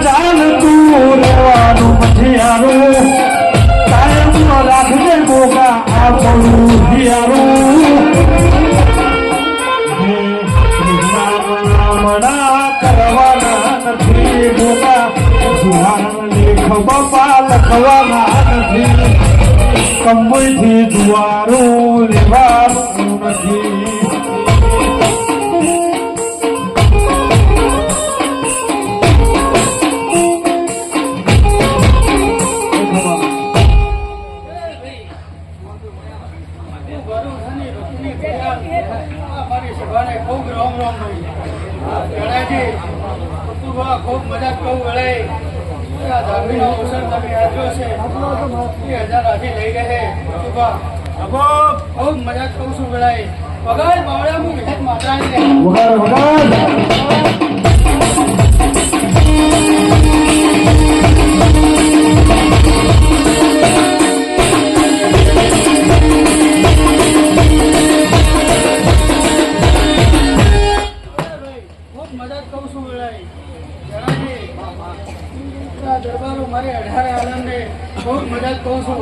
ચાલતું રહેવાનું મઠિયારું કાયમ રાખજે ગોગા આપણું હિયારું લખવાના નથી કંબઈથી જુવારું લેવાનું નથી ખૂબ રોમ રોમ ગણાજી ખૂબ મજા કહું અવસર તમે આપ્યો છે. એ હજાર રાશી લઈ રહે ખૂબ મજા કહું છું વેળાએ પગાર બાવળા હું વિહત માત્રાની મદદ કહું છું વેળાએ. દરબારો મારે અઢારે આનંદે બહુ મદદ કહું છું.